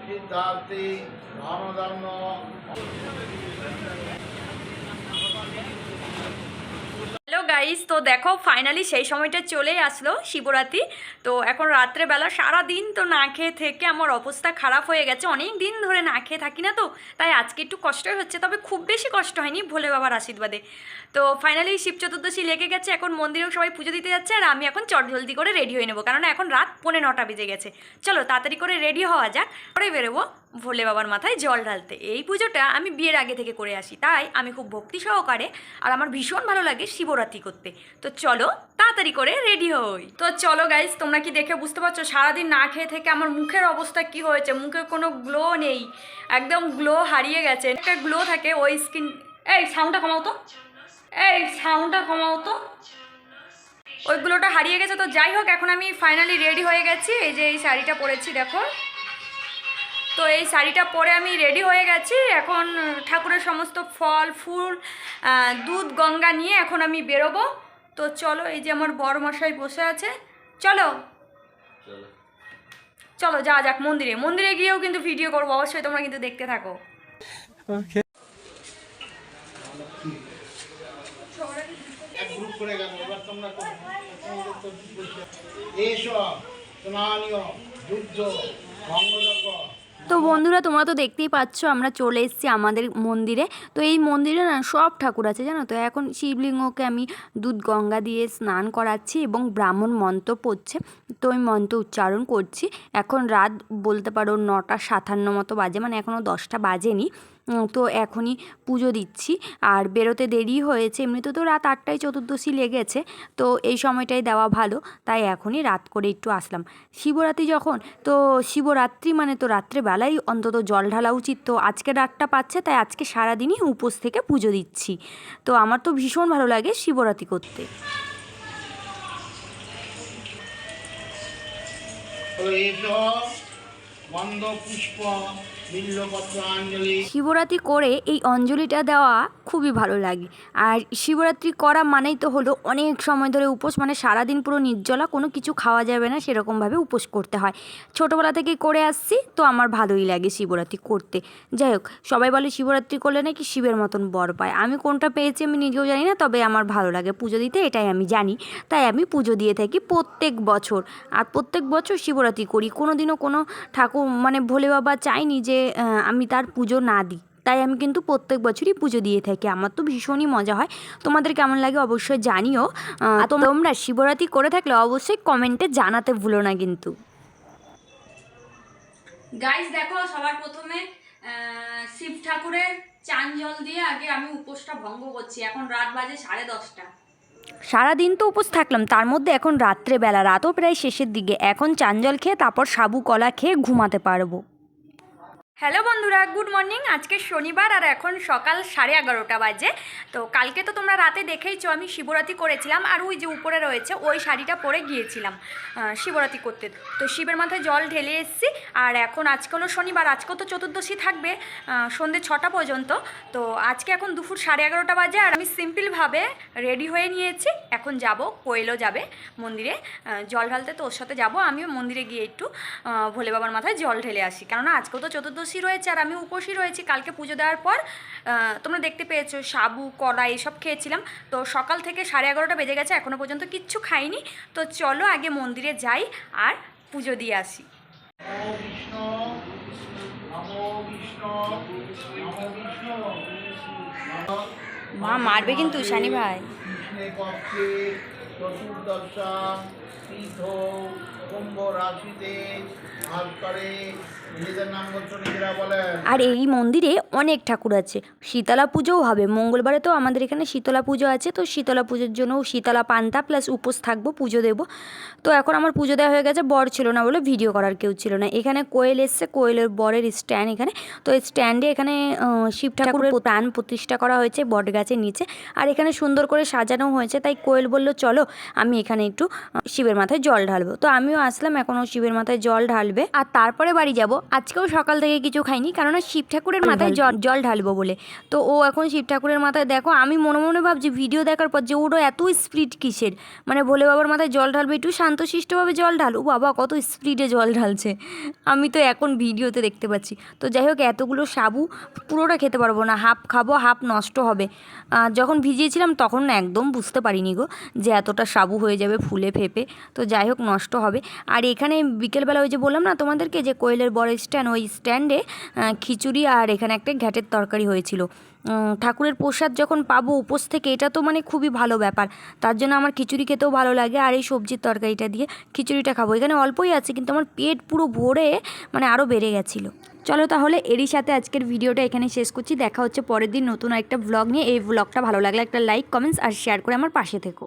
সিদ্ধার্থী ধর্মধর্ম hello guys তো দেখো finally সেই সময়টা চলেই আসলো শিবরাত্রি। তো এখন রাত্রেবেলা সারা দিন তো না খেয়ে থেকে আমার অবস্থা খারাপ হয়ে গেছে। অনেক দিন ধরে না খেয়ে থাকি না তো, তাই আজকে একটু কষ্টই হচ্ছে। তবে খুব বেশি কষ্ট হয়নি ভোলে বাবার আশীর্বাদে। তো ফাইনালি শিব চতুর্দশী লেগে গেছে, এখন মন্দিরেও সবাই পুজো দিতে যাচ্ছে আর আমি এখন চট জলদি করে রেডি হয়ে নেব। কারণ এখন রাত পৌনে নটা বেজে গেছে। চলো তাড়াতাড়ি করে রেডি হওয়া যাক, পরে বেরোবো। ভোলে বাবার মাথায় জল ঢালতে। এই পুজোটা আমি বিয়ের আগে থেকে করে আসি। তাই আমি খুব ভক্তি সহকারে আর আমার ভীষণ ভালো লাগে শিবরাত্রি করতে। তো চলো তাড়াতাড়ি করে রেডি হই। তো চলো গাইজ তোমরা কি দেখে বুঝতে পারছ? সারাদিন না খেয়ে থেকে আমার মুখের অবস্থা কি হয়েছে? মুখে কোনো গ্লো নেই। একদম গ্লো হারিয়ে গেছে। একটা গ্লো থাকে ওই স্কিন এই সাউন্ডটা কমাও তো। এই সাউন্ডটা কমাও তো। ওইগুলোটা হারিয়ে গেছে। তো যাই হোক, এখন আমি ফাইনালি রেডি হয়ে গেছি। এই যে এই শাড়িটা পরেছি, দেখো। তো এই শাড়িটা পরে আমি রেডি হয়ে গেছি। এখন ঠাকুরের সমস্ত ফল ফুল দুধ গঙ্গা নিয়ে এখন আমি বেরোবো। তো চলো এই যে আমার বড় মশাই বসে আছে। চলো। চলো। যা যাক মন্দিরে। মন্দিরে গিয়েও কিন্তু ভিডিও করব। অবশ্যই তোমরা কিন্তু দেখতে থাকো। এক গ্রুপ করে গেল এবার তোমরা তো- তোমাদের তো বলছে, এসো স্নানীয় যুদ্ধ ভঙ্গযজ্ঞ তো বন্ধুরা, তোমরা তো দেখতেই পাচ্ছ, আমরা চলে এসেছি আমাদের মন্দিরে। তো এই মন্দিরে না সব ঠাকুর আছে, জানো তো? এখন শিবলিঙ্গকে আমি দুধ গঙ্গা দিয়ে স্নান করাচ্ছি এবং ব্রাহ্মণ মন্ত্র পড়ছে। তো ওই মন্ত্র উচ্চারণ করছি। এখন রাত বলতে পারো নটা সাতান্ন মতো বাজে মানে এখনও দশটা বাজেনি। তো এখনই পুজো দিচ্ছি। আর বেরোতে দেরি হয়েছে এমনিতে তো রাত আটটায় চতুর্দশী লেগেছে, তো এই সময়টাই দেওয়া ভালো, তাই এখনই রাত করে একটু আসলাম। শিবরাত্রি যখন, তো শিবরাত্রি মানে তো রাত্রেবেলাই অন্তত জল ঢালা উচিত, তো আজকে রাতটা পাচ্ছে, তাই আজকে সারাদিনই উপোস থেকে পুজো দিচ্ছি। তো আমার তো ভীষণ ভালো লাগে শিবরাত্রি করতে। পুষ্প শিবরাত্রি করে এই অঞ্জলিটা দেওয়া খুবই ভালো লাগে। আর শিবরাত্রি করা মানেই তো হলো অনেক সময় ধরে উপোস মানে সারাদিন পুরো নির্জলা, কোনো কিছু খাওয়া যাবে না, সেরকমভাবে উপোস করতে হয়। ছোটোবেলা থেকেই করে আসছি, তো আমার ভালোই লাগে শিবরাত্রি করতে। যাই হোক, সবাই বলে শিবরাত্রি করলে নাকি শিবের মতন বর পায়। আমি কোনটা পেয়েছি আমি নিজেও জানি না, তবে আমার ভালো লাগে পুজো দিতে, এটাই আমি জানি। তাই আমি পুজো দিয়ে থাকি প্রত্যেক বছর। আর প্রত্যেক বছর শিবরাত্রি করি। কোনো দিনও কোনো ঠাকুর মানে ভোলে বাবা চাইনি যে আমি তার পুজো না দিই। তাই আমি কিন্তু প্রত্যেক বছরই পুজো দিয়ে থাকি। আমার তো ভীষণই মজা হয়। তোমাদের কেমন লাগে অবশ্যই জানিও। তো তোমরা শিবরাত্রি করে থাকলে অবশ্যই কমেন্টে জানাতে ভুলো না কিন্তু। গাইস দেখো সবার প্রথমে শিব ঠাকুরের চান জল দিয়ে আগে আমি উপোসটা ভঙ্গ করছি। এখন রাত বাজে সাড়ে দশটা। সারাদিন তো উপোস থাকলাম। তার মধ্যে এখন রাত্রেবেলা। রাতও প্রায় শেষের দিকে। এখন চাঞ্জল খেয়ে তারপর সাবু কলা খেয়ে ঘুমাতে পারব। হ্যালো বন্ধুরা গুড মর্নিং। আজকে শনিবার আর এখন সকাল সাড়ে এগারোটা বাজে। তো কালকে তো তোমরা রাতে দেখেইছো আমি শিবরাত্রি করেছিলাম আর ওই যে উপরে রয়েছে ওই শাড়িটা পরে গিয়েছিলাম আহ, শিবরাত্রি করতে। তো শিবের মাথায় জল ঢেলে এসেছি আর এখন আজকে হলো শনিবার আজকেও তো চতুর্দশী থাকবে সন্ধ্যে ছটা পর্যন্ত। তো আজকে এখন দুপুর সাড়ে এগারোটা বাজে আর আমি সিম্পলভাবে রেডি হয়ে নিয়েছি। এখন যাব কোয়েলও যাবে মন্দিরে। জল ঢালতে তো ওর সাথে যাব আমিও মন্দিরে গিয়ে একটু ভোলে বাবার মাথায় জল ঢেলে আসি। কেননা আজকেও তো চতুর্দশী। রয়েছে আর আমি উপসী রয়েছি। কালকে পুজো দেওয়ার পর তোমরা দেখতে পেয়েছ সাবু কলা এসব খেয়েছিলাম। তো সকাল থেকে সাড়ে এগারোটা বেজে গেছে এখনও পর্যন্ত কিচ্ছু খাইনি। তো চলো আগে মন্দিরে যাই আর পুজো দিয়ে আসি। মা মারবে কিন্তু শানি ভাই। চতুর্দশা কুম্ভ রাশিতে ভাগ করে নিজেদের নাম বলছো বলেন। আর এই মন্দিরে অনেক ঠাকুর আছে। শীতলা পুজোও হবে। মঙ্গলবারে তো আমাদের এখানে শীতলা পুজো আছে তো শীতলা পুজোর জন্য শীতলা পান্তা প্লাস উপোস থাকব পুজো দেবো। তো এখন আমার পুজো দেওয়া হয়ে গেছে বর ছিল না বলে ভিডিও করার কেউ ছিল না। এখানে কোয়েল এসছে কোয়েলের বরের স্ট্যান্ড এখানে। তো এই স্ট্যান্ডে এখানে শিব ঠাকুরের প্রাণ প্রতিষ্ঠা করা হয়েছে বট গাছের নিচে। আর এখানে সুন্দর করে সাজানো হয়েছে তাই কোয়েল বলল চলো আমি এখানে একটু শিবের মাথায় জল ঢালবো। তো আমিও আসলাম এখনও শিবের মাথায় জল ঢালবে। আর তারপরে বাড়ি যাব। আজকেও সকাল থেকে কিছু খাইনি কারণ শিব ঠাকুরের মাথায় জল জল ঢালবো বলে। তো ও এখন শিব ঠাকুরের মাথায় দেখো আমি মনে মনে ভাবছি ভিডিও দেখার পর যে ওরও এত স্পিড কিসের? মানে ভোলে বাবার মাথায় জল ঢালবে একটু শান্তশিষ্টভাবে জল ঢাল। ও বাবা কত স্পিডে জল ঢালছে। আমি তো এখন ভিডিওতে দেখতে পাচ্ছি। তো যাই হোক এতগুলো সাবু পুরোটা খেতে পারব না। হাফ খাব হাফ নষ্ট হবে। যখন ভিজিয়েছিলাম তখন না একদম বুঝতে পারিনি গো যে এতটা সাবু হয়ে যাবে ফুলে ফেপে। তো যাই হোক নষ্ট হবে। আর এখানে বিকেলবেলা ওই যে বললাম না তোমাদেরকে যে কোয়েলের বড় স্ট্যান্ড, ওই স্ট্যান্ডে খিচুড়ি আর এখানে একটা ঘ্যাটের তরকারি হয়েছিল। ঠাকুরের প্রসাদ যখন পাবো উপোস থেকে, এটা তো মানে খুবই ভালো ব্যাপার। তার জন্য আমার খিচুড়ি খেতেও ভালো লাগে আর এই সবজির তরকারিটা দিয়ে খিচুড়িটা খাব। এখানে অল্পই আছে, কিন্তু আমার পেট পুরো ভরে মানে আরও বেড়ে গেছিল। চলো তাহলে এরই সাথে আজকের ভিডিওটা এখানে শেষ করছি। দেখা হচ্ছে পরের দিন নতুন একটা ব্লগ নিয়ে। এই ব্লগটা ভালো লাগলে একটা লাইক কমেন্টস আর শেয়ার করে আমার পাশে থেকো।